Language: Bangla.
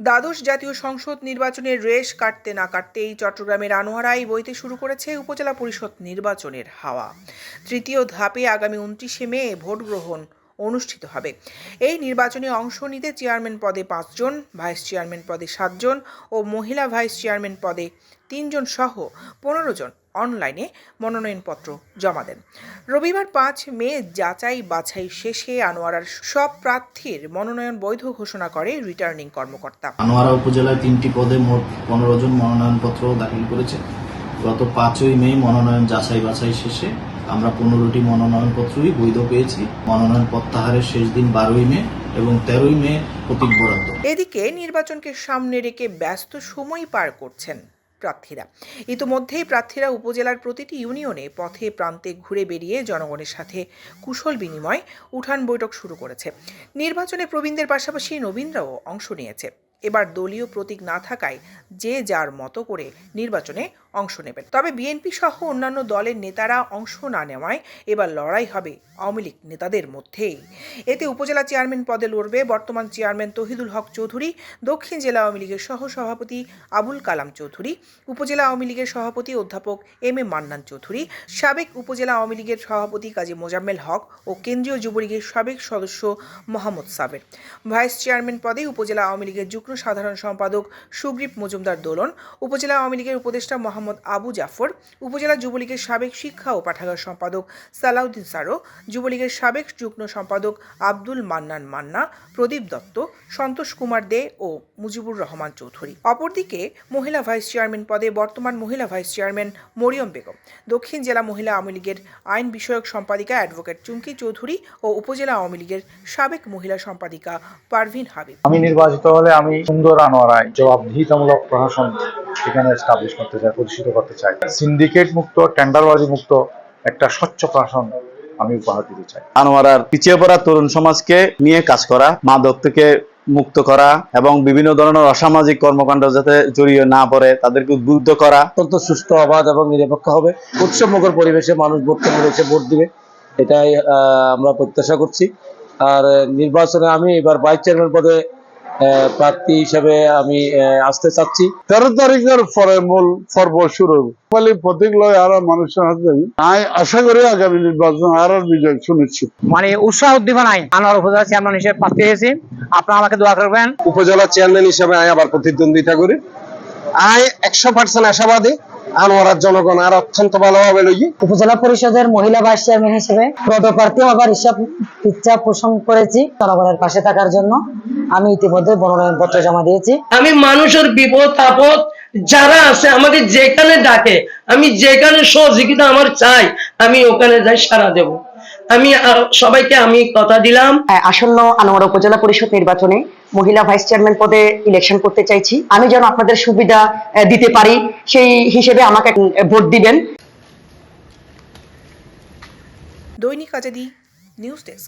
দ্বাদশ জাতীয় সংসদ নির্বাচনের রেশ কাটতে না কাটতেই চট্টগ্রামের আনোয়ারাই বইতে শুরু করেছে উপজেলা পরিষদ নির্বাচনের হাওয়া। তৃতীয় ধাপে আগামী উনত্রিশে মে ভোট গ্রহণ অনুষ্ঠিত হবে। এই নির্বাচনে অংশ নিতে চেয়ারম্যান পদে পাঁচজন, ভাইস চেয়ারম্যান পদে সাতজন ও মহিলা ভাইস চেয়ারম্যান পদে তিনজন সহ পনেরো জন অনলাইনে মনোনয়নপত্র জমা দেন। রবিবার পাঁচ মে যাচাই বাছাই শেষে আনোয়ারার সব প্রার্থীর মনোনয়ন বৈধ ঘোষণা করে রিটার্নিং কর্মকর্তা। আনোয়ারা উপজেলায় তিনটি পদে মোট পনেরো জন মনোনয়নপত্র দাখিল করেছে। গত পাঁচই মে মনোনয়ন যাচাই বাছাই শেষে আমরা পনেরোটি মনোনয়নপত্রই বৈধ পেয়েছি। মনোনয়ন প্রত্যাহারের শেষ দিন বারোই মে এবং তেরোই মে প্রতীক বরাদ্দ। এদিকে নির্বাচনকে সামনে রেখে ব্যস্ত সময় পার করছেন প্রার্থীরা। ইতোমধ্যেই প্রার্থীরা উপজেলার প্রতিটি ইউনিয়নে পথে প্রান্তে ঘুরে বেরিয়ে জনগণের সাথে কুশল বিনিময়, উঠান বৈঠক শুরু করেছে। নির্বাচনে প্রবীণদের পাশাপাশি নবীনরাও অংশ নিয়েছে। এবার দলীয় প্রতীক না থাকায় যে যার মতো করে নির্বাচনে অংশ নেবেন। তবে বিএনপি সহ অন্যান্য দলের নেতারা অংশ না নেওয়ায় এবার লড়াই হবে আওয়ামী লীগ নেতাদের মধ্যেই। এতে উপজেলা চেয়ারম্যান পদে লড়বে বর্তমান চেয়ারম্যান তহিদুল হক চৌধুরী, দক্ষিণ জেলা আওয়ামী লীগের সহ সভাপতি আবুল কালাম চৌধুরী, উপজেলা আওয়ামী লীগের সভাপতি অধ্যাপক এম এ মান্নান চৌধুরী, সাবেক উপজেলা আওয়ামী লীগের সভাপতি কাজী মোজাম্মেল হক ও কেন্দ্রীয় যুবলীগের সাবেক সদস্য মোহাম্মদ সাবের। ভাইস চেয়ারম্যান পদে উপজেলা আওয়ামী লীগের যুগ্ম সাধারণ সম্পাদক সুগ্রীব মজুমদার দোলন, উপজেলা আওয়ামী লীগের উপদেষ্টা মোহাম্মদ আবু জাফর, উপজেলা যুবলীগের সাবেক শিক্ষা ও পাঠাগার সম্পাদক সালাউদ্দিন সারো, যুবলীগের সাবেক যুগ্ম সম্পাদক আব্দুল মান্নান মান্না, প্রদীপ দত্ত, সন্তোষ কুমার দে ও মুজিবুর রহমান চৌধুরী। অপরদিকে মহিলা ভাইস চেয়ারম্যান পদে বর্তমান মহিলা ভাইস চেয়ারম্যান মরিয়ম বেগম, দক্ষিণ জেলা মহিলা আওয়ামী লীগের আইন বিষয়ক সম্পাদিকা অ্যাডভোকেট চুমকি চৌধুরী ও উপজেলা আওয়ামী লীগের সাবেক মহিলা সম্পাদিকা পারভিন হাবিব। আমি নির্বাচিত হলে আমি সুন্দর আনোয়ারায় জবাবদিহিতামূলক প্রশাসন এখানে এস্টাবলিশ করতে চাই প্রতিষ্ঠিত করতে চাই সিন্ডিকেট মুক্ত টেন্ডারবাজি মুক্ত একটা স্বচ্ছ প্রশাসন আমি উপহার দিতে চাই। আনোয়ারার পিছিয়ে পড়া তরুণ সমাজকে নিয়ে কাজ করা মাদক থেকে মুক্ত করা এবং বিভিন্ন ধরনের অসামাজিক কর্মকাণ্ড যাতে জড়িয়ে না পড়ে তাদেরকে উদ্বুদ্ধ করা। অত্যন্ত সুস্থ অবাধ এবং নিরপেক্ষ হবে। উৎসবমুখর পরিবেশে মানুষ ভোট কেন্দ্রে ভোট দিবে। এটাই আহ, আমরা প্রত্যাশা করছি। আর নির্বাচনে আমি এবার ভাইস চেয়ারম্যান পদে প্রার্থী হিসেবে আমি আসতে চাচ্ছি। তেরো তারিখের পরে মূল পর্ব শুরু ফলে প্রতীক লয় আরও মানুষের হাতে আমি আশা করি আগামী নির্বাচন আরও বিজয় সুনিশ্চিত মানে উৎসাহ উদ্দীপনায় আনোয়ার উপজেলা চেয়ারম্যান হিসেবে প্রার্থী হয়েছি। আপনারা আমাকে দোয়া করবেন। উপজেলা চেয়ারম্যান হিসেবে আমি আবার প্রতিদ্বন্দ্বিতা করি। আয় একশো পার্সেন্ট আশাবাদী। আনোয়ারার জনগণ আর অত্যন্ত ভালোভাবে লই উপজেলা পরিষদের মহিলা ভাইস চেয়ারম্যান হিসেবে পদপ্রার্থী হবার হিসাব ইচ্ছা পোষণ করেছি। জনগণের পাশে থাকার জন্য। আমি ইতিমধ্যে মনোনয়ন পত্র জমা দিয়েছি। আমি মানুষের বিপদ আপদ যারা আছে আমাকে যেখানে ডাকে আমি যেখানে সহযোগিতা আমার চাই আমি ওখানে যাই সারা দেব। আমি সবাইকে আমি কথা দিলাম। আসন্ন আনোয়ারা উপজেলা পরিষদ নির্বাচনে মহিলা ভাইস চেয়ারম্যান পদে ইলেকশন করতে চাইছি। আমি যেন আপনাদের সুবিধা দিতে পারি সেই হিসেবে আমাকে ভোট দিবেন। দৈনিক আজাদি নিউজ ডেস্ক।